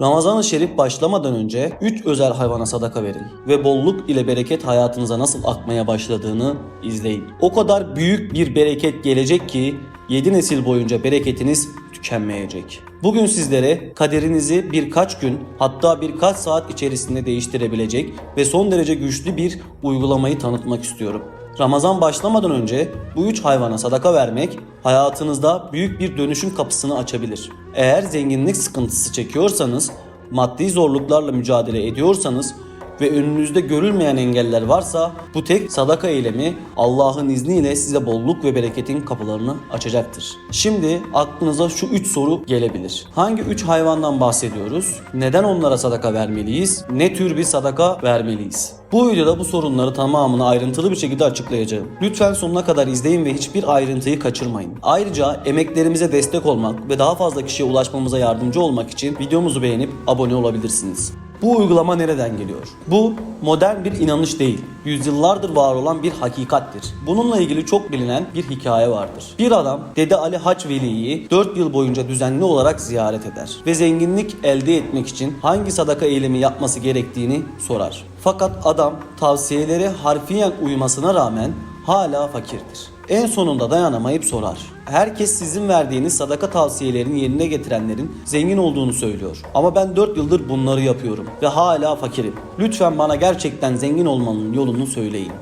Ramazan-ı Şerif başlamadan önce 3 özel hayvana sadaka verin ve bolluk ile bereket hayatınıza nasıl akmaya başladığını izleyin. O kadar büyük bir bereket gelecek ki 7 nesil boyunca bereketiniz tükenmeyecek. Bugün sizlere kaderinizi birkaç gün hatta birkaç saat içerisinde değiştirebilecek ve son derece güçlü bir uygulamayı tanıtmak istiyorum. Ramazan başlamadan önce bu üç hayvana sadaka vermek hayatınızda büyük bir dönüşüm kapısını açabilir. Eğer zenginlik sıkıntısı çekiyorsanız, maddi zorluklarla mücadele ediyorsanız ve önünüzde görülmeyen engeller varsa bu tek sadaka eylemi Allah'ın izniyle size bolluk ve bereketin kapılarını açacaktır. Şimdi aklınıza şu üç soru gelebilir. Hangi üç hayvandan bahsediyoruz? Neden onlara sadaka vermeliyiz? Ne tür bir sadaka vermeliyiz? Bu videoda bu sorunları tamamını ayrıntılı bir şekilde açıklayacağım. Lütfen sonuna kadar izleyin ve hiçbir ayrıntıyı kaçırmayın. Ayrıca emeklerimize destek olmak ve daha fazla kişiye ulaşmamıza yardımcı olmak için videomuzu beğenip abone olabilirsiniz. Bu uygulama nereden geliyor? Bu modern bir inanış değil. Yüzyıllardır var olan bir hakikattir. Bununla ilgili çok bilinen bir hikaye vardır. Bir adam Dede Ali Haç Veli'yi 4 yıl boyunca düzenli olarak ziyaret eder ve zenginlik elde etmek için hangi sadaka eylemi yapması gerektiğini sorar. Fakat adam tavsiyelere harfiyen uymasına rağmen hala fakirdir. En sonunda dayanamayıp sorar. Herkes sizin verdiğiniz sadaka tavsiyelerini yerine getirenlerin zengin olduğunu söylüyor. Ama ben 4 yıldır bunları yapıyorum ve hala fakirim. Lütfen bana gerçekten zengin olmanın yolunu söyleyin.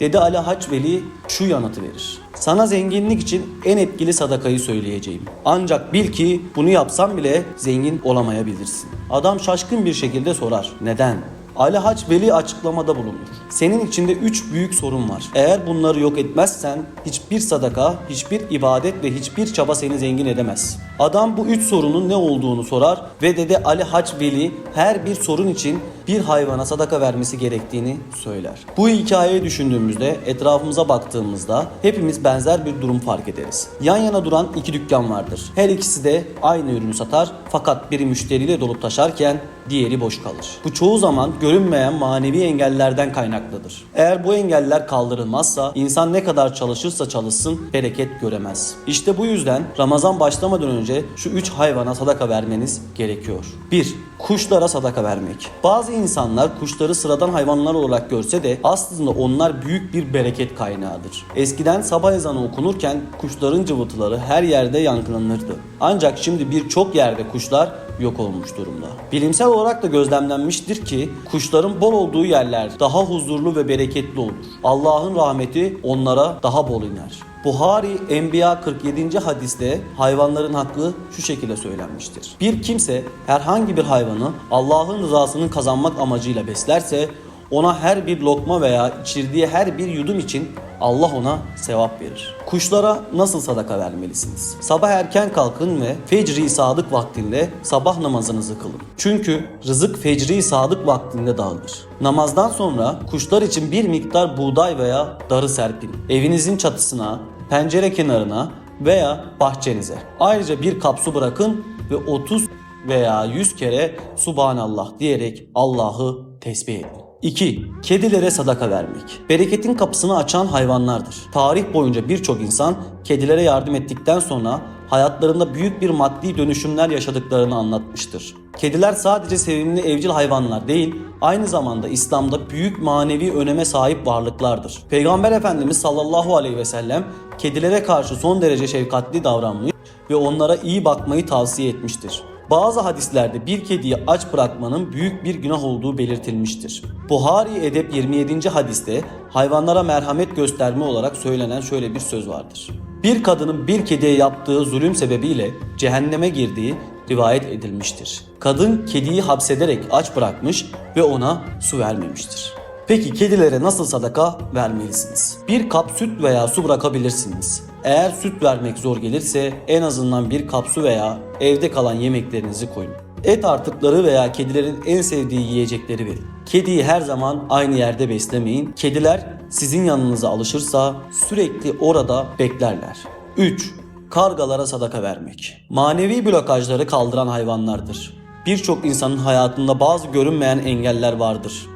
Dedi Ali Haç Veli şu yanıtı verir. Sana zenginlik için en etkili sadakayı söyleyeceğim. Ancak bil ki bunu yapsam bile zengin olamayabilirsin. Adam şaşkın bir şekilde sorar. Neden? Ali Haç Veli açıklamada bulunur. Senin içinde üç büyük sorun var. Eğer bunları yok etmezsen hiçbir sadaka, hiçbir ibadet ve hiçbir çaba seni zengin edemez. Adam bu üç sorunun ne olduğunu sorar ve Dede Ali Haç Veli her bir sorun için bir hayvana sadaka vermesi gerektiğini söyler. Bu hikayeyi düşündüğümüzde, etrafımıza baktığımızda hepimiz benzer bir durum fark ederiz. Yan yana duran iki dükkan vardır. Her ikisi de aynı ürünü satar fakat biri müşteriyle dolup taşarken diğeri boş kalır. Bu çoğu zaman görünmeyen manevi engellerden kaynaklıdır. Eğer bu engeller kaldırılmazsa insan ne kadar çalışırsa çalışsın bereket göremez. İşte bu yüzden Ramazan başlamadan önce şu üç hayvana sadaka vermeniz gerekiyor. 1. Kuşlara sadaka vermek. Bazı insanlar kuşları sıradan hayvanlar olarak görse de aslında onlar büyük bir bereket kaynağıdır. Eskiden sabah ezanı okunurken kuşların cıvıltıları her yerde yankılanırdı. Ancak şimdi birçok yerde kuşlar yok olmuş durumda. Bilimsel olarak da gözlemlenmiştir ki kuşların bol olduğu yerler daha huzurlu ve bereketli olur. Allah'ın rahmeti onlara daha bol iner. Buhari Enbiya 47. hadiste hayvanların hakkı şu şekilde söylenmiştir. Bir kimse herhangi bir hayvanı Allah'ın rızasını kazanmak amacıyla beslerse ona her bir lokma veya içirdiği her bir yudum için Allah ona sevap verir. Kuşlara nasıl sadaka vermelisiniz? Sabah erken kalkın ve fecri sadık vaktinde sabah namazınızı kılın. Çünkü rızık fecri sadık vaktinde dağılır. Namazdan sonra kuşlar için bir miktar buğday veya darı serpin. Evinizin çatısına, pencere kenarına veya bahçenize. Ayrıca bir kap su bırakın ve 30 veya 100 kere Subhanallah diyerek Allah'ı tesbih edin. 2. Kedilere sadaka vermek. Bereketin kapısını açan hayvanlardır. Tarih boyunca birçok insan kedilere yardım ettikten sonra hayatlarında büyük bir maddi dönüşümler yaşadıklarını anlatmıştır. Kediler sadece sevimli evcil hayvanlar değil, aynı zamanda İslam'da büyük manevi öneme sahip varlıklardır. Peygamber Efendimiz sallallahu aleyhi ve sellem kedilere karşı son derece şefkatli davranmış ve onlara iyi bakmayı tavsiye etmiştir. Bazı hadislerde bir kediyi aç bırakmanın büyük bir günah olduğu belirtilmiştir. Buhari Edep 27. hadiste hayvanlara merhamet gösterme olarak söylenen şöyle bir söz vardır. Bir kadının bir kediye yaptığı zulüm sebebiyle cehenneme girdiği rivayet edilmiştir. Kadın kediyi hapsederek aç bırakmış ve ona su vermemiştir. Peki kedilere nasıl sadaka vermelisiniz? Bir kap süt veya su bırakabilirsiniz. Eğer süt vermek zor gelirse en azından bir kap su veya evde kalan yemeklerinizi koyun. Et artıkları veya kedilerin en sevdiği yiyecekleri verin. Kediyi her zaman aynı yerde beslemeyin. Kediler sizin yanınıza alışırsa sürekli orada beklerler. 3. Kargalara sadaka vermek. Manevi blokajları kaldıran hayvanlardır. Birçok insanın hayatında bazı görünmeyen engeller vardır.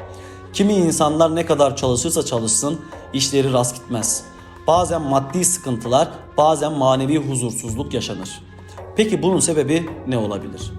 Kimi insanlar ne kadar çalışırsa çalışsın işleri rast gitmez. Bazen maddi sıkıntılar, bazen manevi huzursuzluk yaşanır. Peki bunun sebebi ne olabilir?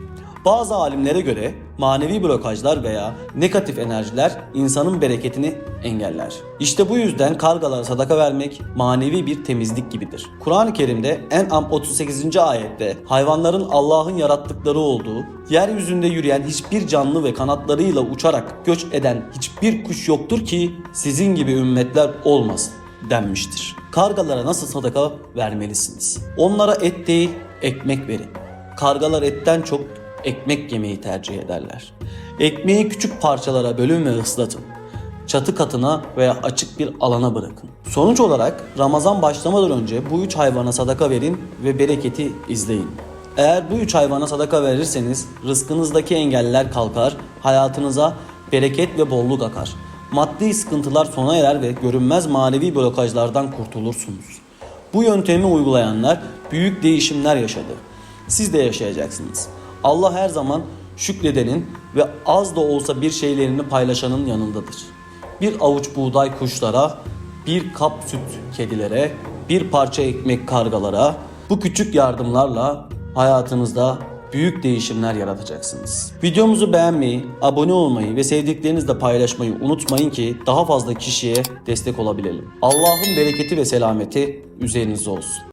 Bazı alimlere göre manevi blokajlar veya negatif enerjiler insanın bereketini engeller. İşte bu yüzden kargalara sadaka vermek manevi bir temizlik gibidir. Kur'an-ı Kerim'de En'am 38. ayette hayvanların Allah'ın yarattıkları olduğu, yeryüzünde yürüyen hiçbir canlı ve kanatlarıyla uçarak göç eden hiçbir kuş yoktur ki sizin gibi ümmetler olmasın denmiştir. Kargalara nasıl sadaka vermelisiniz? Onlara et değil, ekmek verin. Kargalar etten çok ekmek yemeyi tercih ederler. Ekmeği küçük parçalara bölün ve ıslatın. Çatı katına veya açık bir alana bırakın. Sonuç olarak Ramazan başlamadan önce bu üç hayvana sadaka verin ve bereketi izleyin. Eğer bu üç hayvana sadaka verirseniz rızkınızdaki engeller kalkar, hayatınıza bereket ve bolluk akar. Maddi sıkıntılar sona erer ve görünmez manevi blokajlardan kurtulursunuz. Bu yöntemi uygulayanlar büyük değişimler yaşadı. Siz de yaşayacaksınız. Allah her zaman şükredenin ve az da olsa bir şeylerini paylaşanın yanındadır. Bir avuç buğday kuşlara, bir kap süt kedilere, bir parça ekmek kargalara, bu küçük yardımlarla hayatınızda büyük değişimler yaratacaksınız. Videomuzu beğenmeyi, abone olmayı ve sevdiklerinizle paylaşmayı unutmayın ki daha fazla kişiye destek olabilelim. Allah'ın bereketi ve selameti üzerinizde olsun.